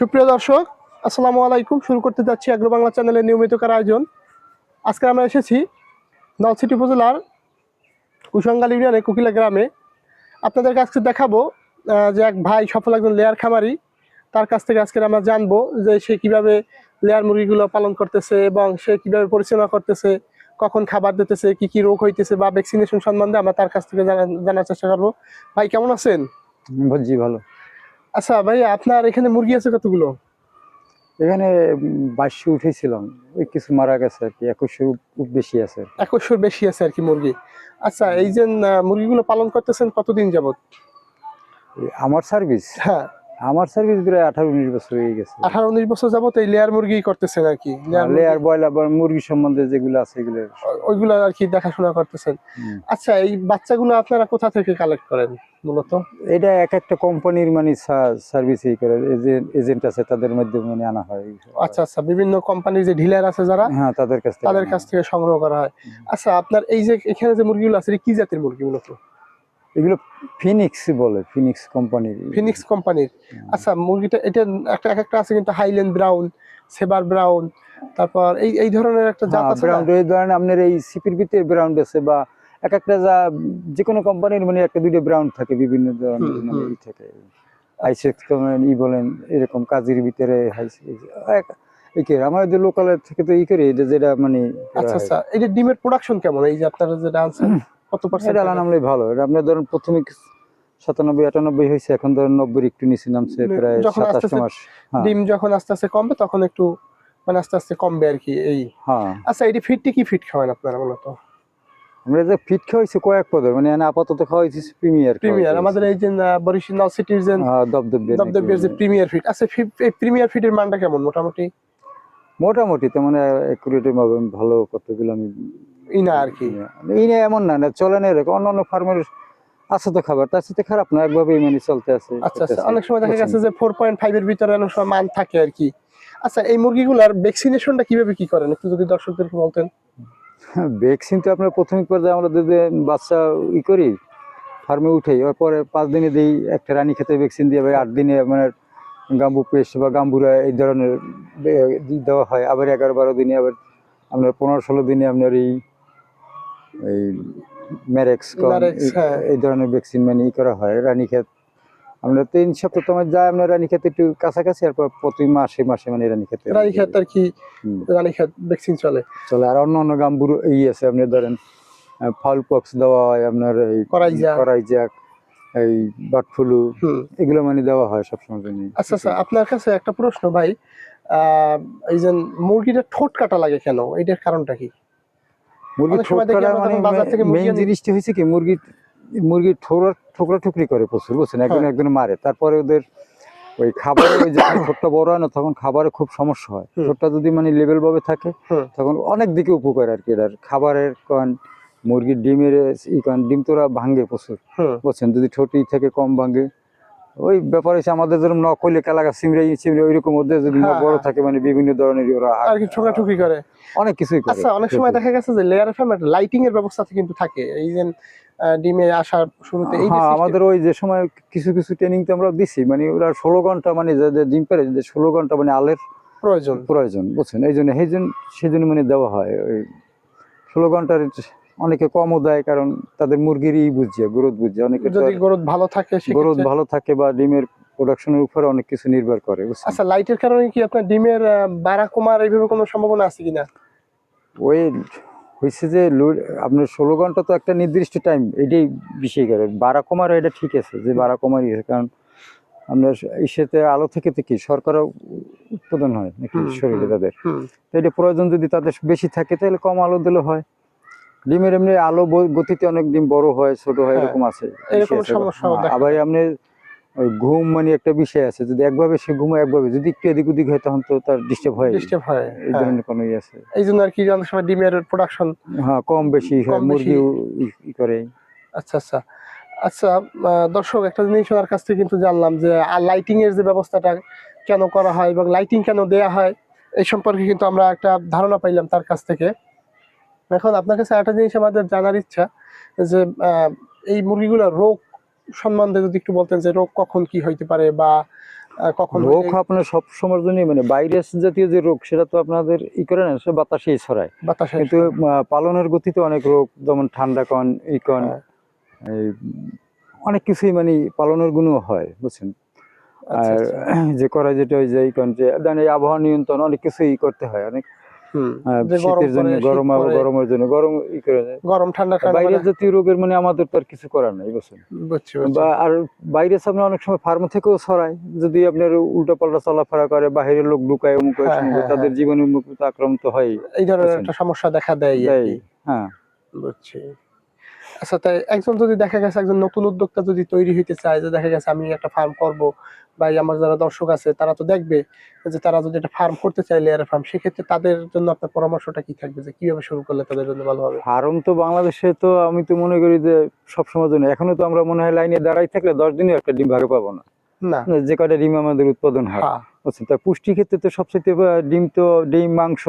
সুপ্রিয় দর্শক, আসসালামু আলাইকুম। শুরু করতে যাচ্ছি আগ্রো বাংলা চ্যানেলের নিয়মিত কার আয়োজন। আজকে আমরা এসেছি নলসিটি উপজেলার কুসঙ্গাল ইউনিয়নে কুকিলা গ্রামে। আপনাদের কাছে দেখাবো যে এক ভাই সফল একজন লেয়ার খামারি। তার কাছ থেকে আজকে আমরা জানব যে সে কীভাবে লেয়ার মুরগিগুলো পালন করতেছে এবং সে কীভাবে পরিচালনা করতেছে, কখন খাবার দিতেছে, কি কি রোগ হইতেছে বা ভ্যাকসিনেশন সম্বন্ধে আমরা তার কাছ থেকে জানা- জানার চেষ্টা করব। ভাই, কেমন আছেন? জি, ভালো। আচ্ছা ভাই আপনার এখানে মুরগি আছে কতগুলো? এখানে বাইশশো উঠেছিলাম। ওই কিছু মারা গেছে আর কি একুশশো বেশি আছে। একুশশোর বেশি আছে আর কি মুরগি। আচ্ছা এই যে মুরগিগুলো পালন করতেছেন কতদিন যাবত আমার সার্ভিস? হ্যাঁ। আমার সার্ভিস প্রায় আঠারো উনিশ বছর হয়ে গেছে। আঠারো উনিশ বছর যাবত এই লেয়ার মুরগি করতেছেন আর কি। লেয়ার লেয়ার বয়লার বা মুরগি সম্বন্ধে যেগুলো আছে এগুলো। ওইগুলো আর কি দেখাশোনা করতেছেন। আচ্ছা এই বাচ্চাগুলো আপনারা কোথা থেকে কালেক্ট করেন মূলত? এটা এক একটা কোম্পানির মানে সার্ভিস এই করে এজেন্ট আছে তাদের মাধ্যমে মানে আনা হয়। আচ্ছা আচ্ছা বিভিন্ন কোম্পানির যে ডিলার আছে যারা হ্যাঁ তাদের কাছ থেকে তাদের কাছ থেকে সংগ্রহ করা হয়। আচ্ছা আপনার এই যে এখানে যে মুরগিগুলো আছে কি জাতের মুরগি মূলত? এগুলো ফিনিক্স বলে ফিনিক্স কোম্পানির ফিনিক্স কোম্পানির আচ্ছা মুরগিটা এটা একটা এক একটা আছে কিন্তু হাইল্যান্ড ব্রাউন সেবার ব্রাউন তারপর এই এই ধরনের একটা জাত আছে না? ব্রাউন্ড এই ধরেন আপনার এই সিপির ভিতরে ব্রাউন্ড আছে বা এক একটা যা যে কোনো কোম্পানির মানে একটা দুইটা ব্রাউন্ড থাকে বিভিন্ন ধরনের মানে থাকে। হাইসেক্স ই বলেন এরকম কাজের ভিতরে এই যে লোকালের থেকে তো ই করে এটা যেটা মানে আচ্ছা হয়। আচ্ছা এটা ডিমের প্রোডাকশন কেমন? এই যে আপনারা যেটা আনছেন? কত পার্সেন্ট এটা আলহামদুলিল্লাহ ভালো। এটা আপনার ধরেন প্রথমে কিছু সাতানব্বই আটানব্বই হয়েছে এখন ধরেন নব্বই একটু নিচে নামছে প্রায় আস্তে মাস। হ্যাঁ। ডিম যখন আস্তে আস্তে কমবে তখন একটু মানে আস্তে আস্তে কমবে আর কি এই। হ্যাঁ। আচ্ছা এটি ফিটটি কি ফিট খাওয়ান আপনারা মূলত? আমরা যে ফিট খাওয়াইছি কয়েক পদের মানে আপাতত খাওয়াইছি প্রিমিয়ার প্রিমিয়ার আমাদের এই যে বরিশাল সিটির যে দবদবের যে প্রিমিয়ার ফিট। আচ্ছা এই প্রিমিয়ার ফিটের মানটা কেমন মোটামুটি? মোটামুটি তো মানে ভাবে ভালো কতগুলো আমি ই না আর কি। এই না এমন না না চলে না এরকম অন্য অন্য ফার্মের আছে তো খাবার তার সাথে খারাপ না একভাবেই মানে চলতে আছে আচ্ছা আচ্ছা অনেক সময় দেখা গেছে যে ফোর পয়েন্ট ফাইভ এর ভিতরে অনেক সময় মান থাকে আর কি। আচ্ছা এই মুরগিগুলার ভ্যাকসিনেশনটা কীভাবে কি করেন? একটু যদি দর্শকদেরকে বলতেন। ভ্যাকসিন তো আপনার প্রাথমিক পর্যায়ে আমরা যদি বাচ্চা ই করি ফার্মে উঠে পরে পাঁচ দিনে দিই একটা রানী খেতে ভ্যাকসিন দিয়ে আবার আট দিনে আপনার গাম্বু পেস্ট বা গাম্বুরা এই ধরনের দেওয়া হয় আবার এগারো বারো দিনে আবার আপনার পনেরো ষোলো দিনে আপনার এই এই ম্যারেক্স। এই ধরনের ভ্যাকসিন মানে ই করা হয় রানীক্ষেত। আমরা তিন সপ্তাহ তোমার যায় আমরা রানীক্ষেত একটু কাছাকাছি আর প্রতি মাসে মাসে মানে রানীক্ষেত রানীক্ষেত আর কি রানীক্ষেত ভ্যাকসিন চলে। চলে আর অন্য অন্য গাম্বুর ই আছে আপনি ধরেন ফাউল পক্স দেওয়া হয় আপনার এই করাইজা। করাইজাক এই বার্ড ফ্লু এগুলো মানে দেওয়া হয় সবসময় আচ্ছা আচ্ছা আপনার কাছে একটা প্রশ্ন ভাই এই যে মুরগিটা ঠোঁট কাটা লাগে কেন? এটার কারণটা কি? মুরগি অনেক সময় দেখি আমরা যখন বাজার থেকে মুরগি মেইন আনি- জিনিসটা হয়েছে কি মুরগি মুরগি ঠোকরা ঠোকরা ঠুকরি করে প্রচুর বুঝছেন? একজন। একজন মারে। তারপরে ওদের ওই খাবারে ওই যখন ঠোঁটটা বড় হয় না তখন খাবারে খুব সমস্যা হয়। ঠোঁটটা যদি মানে লেভেল ভাবে থাকে তখন অনেক দিকে উপকার আর কি। এটার খাবারের কন মুরগির ডিমের ই কন ডিম তোরা ভাঙ্গে প্রচুর বুঝছেন? যদি ঠোঁটি থেকে কম ভাঙে ওই ব্যাপার হচ্ছে আমাদের নখ হইলে কালাগা সিমড়ে সিমড়ে ওইরকম ওদের যদি হ্যাঁ, বড় হ্যাঁ। থাকে মানে বিভিন্ন ধরনের ওরা আর কি ঠোকাঠুকি করে। অনেক কিছুই করে। আচ্ছা অনেক সময় দেখা গেছে যে লেয়ার ফার্ম লাইটিং এর ব্যবস্থা কিন্তু থাকে। এই যে ডিমে আসার শুরুতে এই হ্যাঁ আমাদের ওই যে সময় কিছু কিছু ট্রেনিং তো আমরা দিছি মানে ওরা ষোলো ঘণ্টা মানে যে যে ডিম পেরে যে ষোলো ঘণ্টা মানে আলের প্রয়োজন। প্রয়োজন বুঝছেন? এই জন্য সেই জন্য সেই জন্য মানে দেওয়া হয় ওই ষোলো ঘণ্টার অনেকে কমও দেয় কারণ তাদের মুরগির ই বুঝছে গ্রোথ বুঝছে। অনেকে যদি গ্রোথ ভালো থাকে গ্রোথ ভালো থাকে বা ডিমের প্রোডাকশনের উপরে অনেক কিছু নির্ভর করে আচ্ছা লাইটের কারণে কি আপনার ডিমের বাড়া কমার এইভাবে কোনো সম্ভাবনা আছে কিনা? ওই হয়েছে যে আপনার ষোলো ঘণ্টা তো একটা নির্দিষ্ট টাইম এটাই বেশি করে। বারা কমার এটা ঠিক আছে যে বারা কমার ইয়ে কারণ আপনার ইসেতে আলো থেকে তো কি সরকারও উৎপাদন হয় নাকি শরীরে তাদের। তো এটা প্রয়োজন যদি তাদের বেশি থাকে তাহলে কম আলো দিলে হয়। ডিমের এমনি আলো গতিতে অনেক ডিম বড় হয় ছোট হয় হ্যাঁ, এরকম আছে আবার আপনি ওই ঘুম মানে একটা বিষয় আছে যদি একভাবে সে ঘুমায় একভাবে যদি একটু এদিক ওদিক হয় তখন তো তার ডিস্টার্ব হয়। ডিস্টার্ব হয় এই হ্যাঁ। ধরনের কোনো ইয়ে আছে। এই জন্য আর কি অনেক সময় ডিমের প্রোডাকশন হ্যাঁ কম বেশি হয় মুরগিও ই- ই করে। আচ্ছা আচ্ছা। আচ্ছা দর্শক একটা জিনিস ওনার কাছ থেকে কিন্তু জানলাম যে লাইটিং এর যে ব্যবস্থাটা কেন করা হয় এবং লাইটিং কেন দেয়া হয় এই সম্পর্কে কিন্তু আমরা একটা ধারণা পাইলাম তার কাছ থেকে। এখন আপনার কাছে একটা জিনিস আমাদের জানার ইচ্ছা যে এই মুরগিগুলোর রোগ সম্বন্ধে যদি একটু বলতেন যে রোগ কখন কি হইতে পারে বা কখন রোগ আপনার সব সময়ের জন্যই মানে ভাইরাস জাতীয় যে রোগ সেটা তো আপনাদের ই করে না সে বাতাসেই ছড়ায় বাতাসে কিন্তু পালনের গতিতে অনেক রোগ যেমন ঠান্ডা কন ই কন হ্যাঁ। এই অনেক কিছুই মানে পালনের গুণও হয় বুঝছেন আচ্ছা, আর আচ্ছা। যে করা যেটা ওই যে ই কন যে এই আবহাওয়া নিয়ন্ত্রণ অনেক কিছুই করতে হয় অনেক শীতের জন্য গরম গরমের জন্য গরম ই করে গরম ঠান্ডা ঠান্ডা মানে- জাতীয় রোগের মানে আমাদের তো আর কিছু করার নাই। বা আর বাইরে অনেক সময় ফার্ম থেকেও ছড়ায়। যদি আপনার উল্টা পাল্টা চলাফেরা করে বাইরের লোক ঢুকায় অমুক হয়, হ্যাঁ, সমুক হয়, তাদের জীবন আক্রান্ত হয় এই ধরনের একটা সমস্যা দেখা দেয়। হ্যাঁ। বুঝছি। আচ্ছা তাই একজন যদি দেখা গেছে একজন নতুন উদ্যোক্তা যদি তৈরি হইতে চায় যে দেখা গেছে আমি একটা ফার্ম করব বা আমার যারা দর্শক আছে তারা তো দেখবে যে তারা যদি একটা ফার্ম করতে চায় লেয়ার ফার্ম সেক্ষেত্রে তাদের জন্য আপনার পরামর্শটা কি থাকবে? যে কীভাবে শুরু করলে তাদের জন্য ভালো হবে? ফার্ম তো বাংলাদেশে তো আমি তো মনে করি যে সবসময় জন্য। এখনও তো আমরা মনে হয় লাইনে দাঁড়াই থাকলে দশ দিনে একটা ডিম ভাগে পাবো না। না। যে কটা ডিম আমাদের উৎপাদন হয়। হ্যাঁ। বুঝছেন? তা পুষ্টি ক্ষেত্রে তো সবচেয়ে ডিম তো ডিম মাংস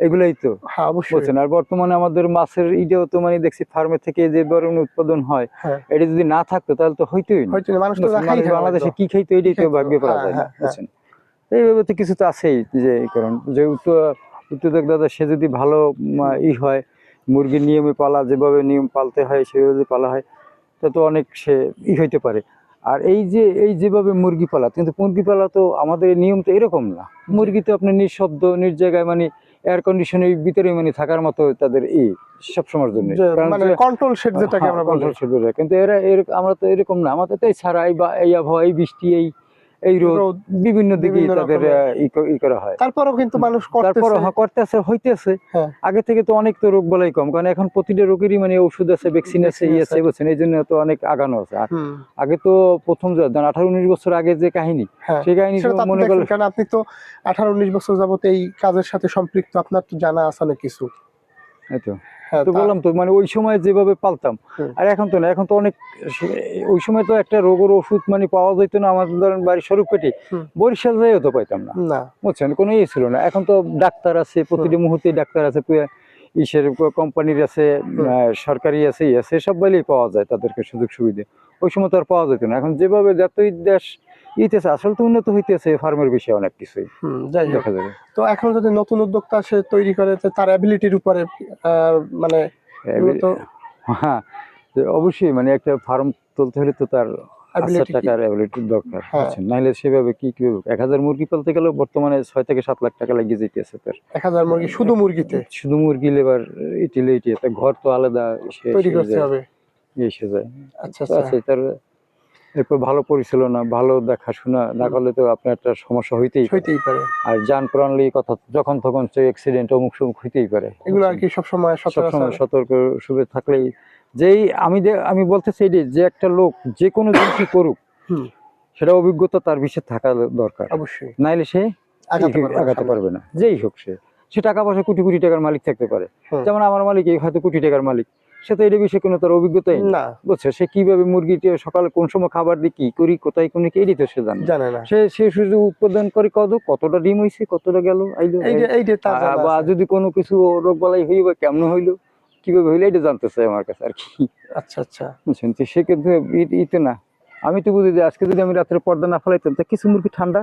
এগুলাই তো হ্যাঁ অবশ্যই। আর বর্তমানে আমাদের মাছের ইটাও তো মানে দেখছি ফার্মে থেকে যে ধরনের উৎপাদন হয় হ্যাঁ। এটা যদি না থাকতো তাহলে তো হইতোই না। মানুষ তো বাংলাদেশে কি খাইতো এটাই তো ভাগ্য করা হ্যাঁ, যায়। বুঝছেন? এইভাবে তো কিছু তো আছেই যে কারণ। যে উত্তর দাদা সে যদি ভালো ই হয় মুরগির নিয়মে পালা যেভাবে নিয়ম পালতে হয় সেভাবে যদি পালা হয় তা তো অনেক সে ই হইতে পারে। আর এই যে এই যেভাবে মুরগি পালা কিন্তু মুরগি পালা তো আমাদের নিয়ম তো এরকম না। মুরগি তো আপনার নিঃশব্দ নিজ জায়গায় মানে এয়ার কন্ডিশনের ভিতরে মানে থাকার মতো তাদের ই সবসময়ের জন্য। মানে কন্ট্রোল সেট যেটাকে হ্যাঁ, আমরা বলি। control set কিন্তু এরা এরকম আমরা তো এরকম না আমাদের তো এই ছাড়াই বা এই আবহাওয়া এই বৃষ্টি এই এই রোদ বিভিন্ন দিকে তাদের ই করা হয়। তারপরেও কিন্তু মানুষ তারপর করতেছে। করতেছে হইতেছে। হ্যাঁ। আগে থেকে তো অনেক তো রোগ বলাই কম কারণ এখন প্রতিটা রোগেরই মানে ওষুধ আছে ভ্যাকসিন আছে ই আছে। বুঝছেন এই জন্য তো অনেক আগানো আছে। আগে তো প্রথম আঠারো উনিশ বছর আগে যে কাহিনী হ্যাঁ। সেই কাহিনী মনে দেখছেন, করলে কারণ আপনি তো আঠারো উনিশ বছর যাবত এই কাজের সাথে সম্পৃক্ত আপনার তো জানা আছে অনেক কিছু। এই তো। হ্যাঁ তো বললাম তো মানে ওই সময় যেভাবে পালতাম। আর এখন তো না এখন তো অনেক ওই সময় তো একটা রোগের ওষুধ মানে পাওয়া যেত না আমাদের ধরেন বাড়ির স্বরূপ পেটে। বরিশাল যাইও তো পাইতাম না। বুঝছেন? কোনো ইয়ে ছিল না। এখন তো ডাক্তার আছে প্রতিটি মুহূর্তে ডাক্তার আছে ইসের কোম্পানির আছে সরকারি আছে ই আছে সব বলেই পাওয়া যায় তাদেরকে সুযোগ সুবিধা ওই সময় তো আর পাওয়া যেত না। এখন যেভাবে যতই দেশ ইতেছে আসলে তো উন্নত হইতেছে ফার্মের বিষয়ে অনেক কিছুই। যাই দেখা যাবে। তো এখন যদি নতুন উদ্যোক্তা সে তৈরি করে তার অ্যাবিলিটির উপরে মানে হ্যাঁ অবশ্যই মানে একটা ফার্ম তুলতে হলে তো তার আচ্ছা ability কি- টাকার অ্যাবিলিটি দরকার হ্যাঁ। নাহলে সেভাবে কি কি এক হাজার মুরগি পালতে গেলেও বর্তমানে ছয় থেকে সাত লাখ টাকা লাগিয়ে যেতেছে তার। এক হাজার মুরগি শুধু মুরগিতে? শুধু মুরগি লেবার ইটিলে ইটি ঘর তো আলাদা তৈরি করতে হবে। এসে যায়। আচ্ছা আচ্ছা। তার এরপর ভালো পরিচালনা ভালো দেখাশোনা না করলে তো আপনার একটা সমস্যা হইতেই হইতেই পারে। আর যান প্রাণলি কথা যখন তখন সে অ্যাক্সিডেন্ট অমুক সমুক হইতেই পারে। এগুলো আর কি সবসময় সবসময় সতর্ক। সুবে থাকলেই যেই আমি আমি বলতেছি এটাই, যে একটা লোক যে কোনো জিনিসই করুক সেটা অভিজ্ঞতা তার বিষয়ে থাকা দরকার। অবশ্যই। নাইলে সে আগাতে পারবে না যেই হোক সে। সে টাকা পয়সা কোটি কোটি টাকার মালিক থাকতে পারে। যেমন আমার মালিক এই হয়তো কোটি টাকার মালিক। সে তো এটা বিষয়ে কোনো তার অভিজ্ঞতাই না। বুঝছে? সে কীভাবে মুরগিটি সকালে কোন সময় খাবার দিই কি করি কোথায় কোন কি এটাই তো সে জানে। জানে না। সে সে শুধু উৎপাদন করে কত কতটা ডিম হইছে কতটা গেল আইলো বা যদি কোনো কিছু রোগ বালাই হইবে কেমন হইল কীভাবে হইল এটা জানতে চাই আমার কাছে আর কি। আচ্ছা আচ্ছা। বুঝছেন সে কিন্তু ইতে না। আমি তো বুঝি যে আজকে যদি আমি রাত্রে পর্দা না ফেলাইতাম তা কিছু মুরগি ঠান্ডা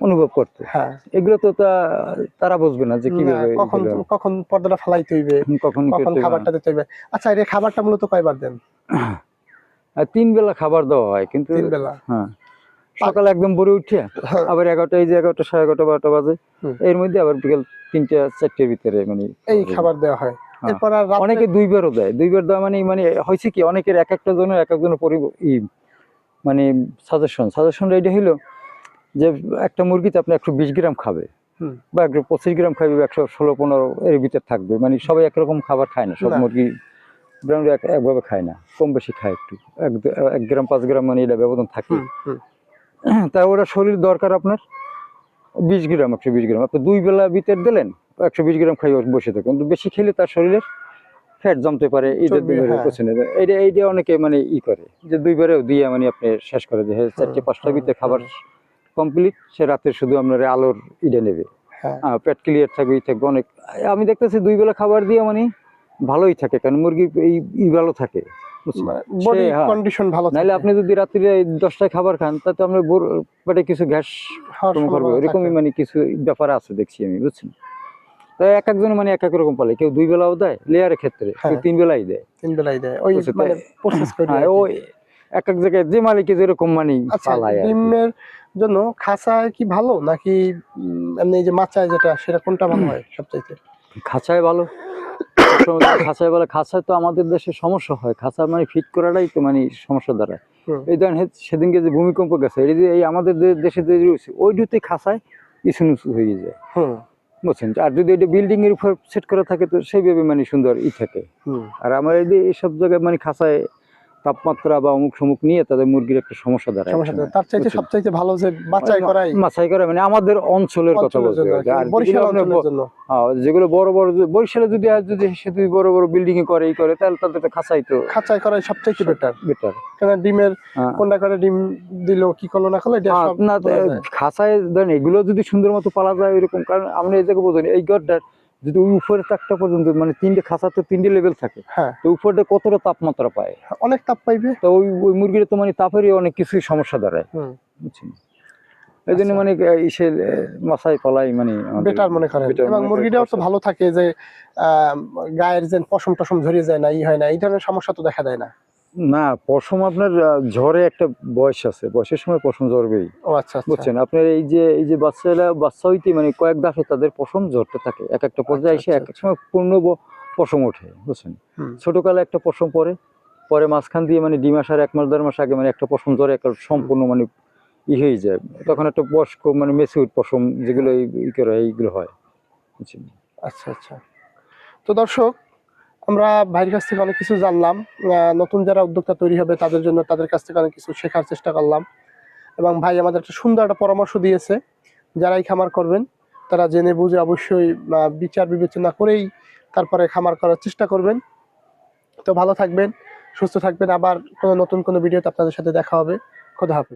অনুভব করতো। হ্যাঁ। এগুলো তো তা- তারা বুঝবে না যে কীভাবে কখন কখন পর্দাটা ফালাইতে হইবে কখন কখন খাবারটা দিতে হইবে। আচ্ছা এই খাবারটা মূলত কয়বার দেন? তিন বেলা খাবার দেওয়া হয় কিন্তু তিন বেলা? হ্যাঁ। সকালে একদম ভোরে উঠে আবার এগারোটা এই যে এগারোটা সাড়ে এগারোটা বারোটা বাজে। এর মধ্যে আবার বিকেল তিনটা চারটের ভিতরে মানে এই খাবার দেওয়া হয়। হ্যাঁ। এরপর আর অনেকে দুইবারও দেয়। দুইবার দেওয়া মানে মানে হয়েছে কি অনেকের এক একটা জনের এক একজনের পরি মানে সাজেশন সাজেশন এটা হইল যে একটা মুরগিতে আপনি একশো বিশ গ্রাম খাবে বা একশো পঁচিশ গ্রাম খাবে একশো ষোলো পনেরো এর ভিতরে থাকবে। মানে সবাই একরকম খাবার খায় না সব। মুরগি গ্রাউন্ডে একভাবে খায় না কম বেশি খায় একটু। এক গ্রাম পাঁচ গ্রাম মানে এটা ব্যবধান থাকে। তা ওরা শরীর দরকার আপনার বিশ গ্রাম একশো বিশ গ্রাম। আপনি দুই বেলা ভিতর দিলেন একশো বিশ গ্রাম খাই বসে থাকে কিন্তু বেশি খেলে তার শরীরের ফ্যাট জমতে পারে হ্যাঁ। এইটা এইটা অনেকে মানে ই করে যে দুইবারেও দিয়ে মানে আপনি শেষ করে দিয়ে। চারটে পাঁচটা ভিতরে খাবার কমপ্লিট সে রাতে শুধু আপনার আলোর ইটা নেবে হ্যাঁ পেট ক্লিয়ার থাকবে ই থাকবে অনেক আমি দেখতেছি দুই বেলা খাবার দিয়ে মানে ভালোই থাকে কারণ মুরগির এই ই ভালো থাকে? বডি হ্যাঁ। কন্ডিশন ভালো নাহলে আপনি যদি রাত্রিরে দশটায় খাবার খান তাতে আপনার পেটে কিছু গ্যাস হওয়ার কম করবে সম্ভাবনা এরকমই মানে কিছু ব্যাপার আছে দেখছি আমি বুঝছেন তাই এক একজন মানে এক এক রকম পালে কেউ দুই বেলাও দেয় লেয়ারের ক্ষেত্রে কেউ হ্যাঁ। তিন বেলাই দেয় তিন বেলাই দেয় ওই মানে প্রসেস করে আর কি। ওই এক এক জায়গায় যে মালিকে যেরকম মানে আচ্ছা। ডিমের জন্য খাঁচায় কি ভালো নাকি এমনি যে মাচায় যেটা সেটা কোনটা ভালো হয় সবচাইতে? খাঁচায় ভালো। খাঁচায় বলে খাঁচায় তো আমাদের দেশে সমস্যা হয়। খাঁচা মানে ফিট করাটাই তো মানে সমস্যা দাঁড়ায়। এই ধরেন সেদিনকে যে ভূমিকম্প গেছে এই যে এই আমাদের দেশে যে রয়েছে ওই দুটি খাঁচায় ইসু নুসু হয়ে যায়। বুঝছেন? আর যদি এটা বিল্ডিং এর উপর সেট করা থাকে তো সেইভাবে মানে সুন্দর ই থাকে। আর আমার এই এইসব জায়গায় মানে খাঁচায় তাপমাত্রা বা অমুক সমুক নিয়ে তাদের মুরগির একটা সমস্যা দাঁড়ায় সমস্যা তার চাইতে সবচাইতে ভালো যে বাছাই করাই। মাছাই করে মানে আমাদের অঞ্চলের কথা বলতে যেগুলো হ্যাঁ, বড় বড় বরিশালে যদি আর যদি সে যদি বড় বড় বিল্ডিং এ করে করে তাহলে তাদের তো খাঁচাই তো খাঁচাই করাই সবচাইতে বেটার বেটার কারণ ডিমের কোনটা করে ডিম দিলো কি করল না করল এটা না খাঁচায় ধরেন এগুলো যদি সুন্দর মতো পালা যায় এরকম কারণ আমরা এই জায়গায় বোঝেন এই ঘরটার যদি ওই উপরের তাকটা পর্যন্ত মানে তিনটে খাঁচা তো তিনটে লেভেল থাকে। হ্যাঁ। তো উপরটা কতটা তাপমাত্রা পায়? অনেক তাপ পাইবে। তো ওই ওই মুরগির তো মানে তাপেরই অনেক কিছুই সমস্যা দাঁড়ায় বুঝছেন? এই জন্য আচ্ছা। মানে ইসে মাসায় পালাই মানে বেটার মনে করেন। এবং মুরগিটাও তো ভালো থাকে যে আহ, গায়ের যে পশম টসম ঝরিয়ে যায় না ই হয় না এই ধরনের সমস্যা তো দেখা দেয় না। না পশম আপনার ঝড়ে একটা বয়স আছে। বয়সের সময় পশম ঝরবেই। ও আচ্ছা আচ্ছা। বুঝছেন? আপনার এই যে এই যে বাচ্চারা বাচ্চা হইতে মানে কয়েক দাসে তাদের পশম ঝরতে থাকে। এক একটা পর্যায়ে এসে আচ্ছা, এক এক সময় পূর্ণ পশম ওঠে বুঝছেন। ছোটকালে একটা পশম পরে পরে মাঝখান দিয়ে মানে ডিম আসার এক মাস দেড় মাস আগে মানে একটা পশম ঝরে একটা সম্পূর্ণ মানে ই হয়ে যায়। তখন একটা বয়স্ক মানে মেসিউড পশম যেগুলো এই- ই করে এইগুলো হয় বুঝছেন? আচ্ছা আচ্ছা। তো দর্শক আমরা ভাইয়ের কাছ থেকে অনেক কিছু জানলাম। নতুন যারা উদ্যোক্তা তৈরি হবে তাদের জন্য তাদের কাছ থেকে অনেক কিছু শেখার চেষ্টা করলাম। এবং ভাই আমাদের একটা সুন্দর একটা পরামর্শ দিয়েছে, যারাই খামার করবেন, তারা জেনে বুঝে অবশ্যই বিচার বিবেচনা করেই তারপরে খামার করার চেষ্টা করবেন। তো ভালো থাকবেন, সুস্থ থাকবেন। আবার কোনো নতুন কোনো ভিডিওতে আপনাদের সাথে দেখা হবে। খোদা হাফেজ।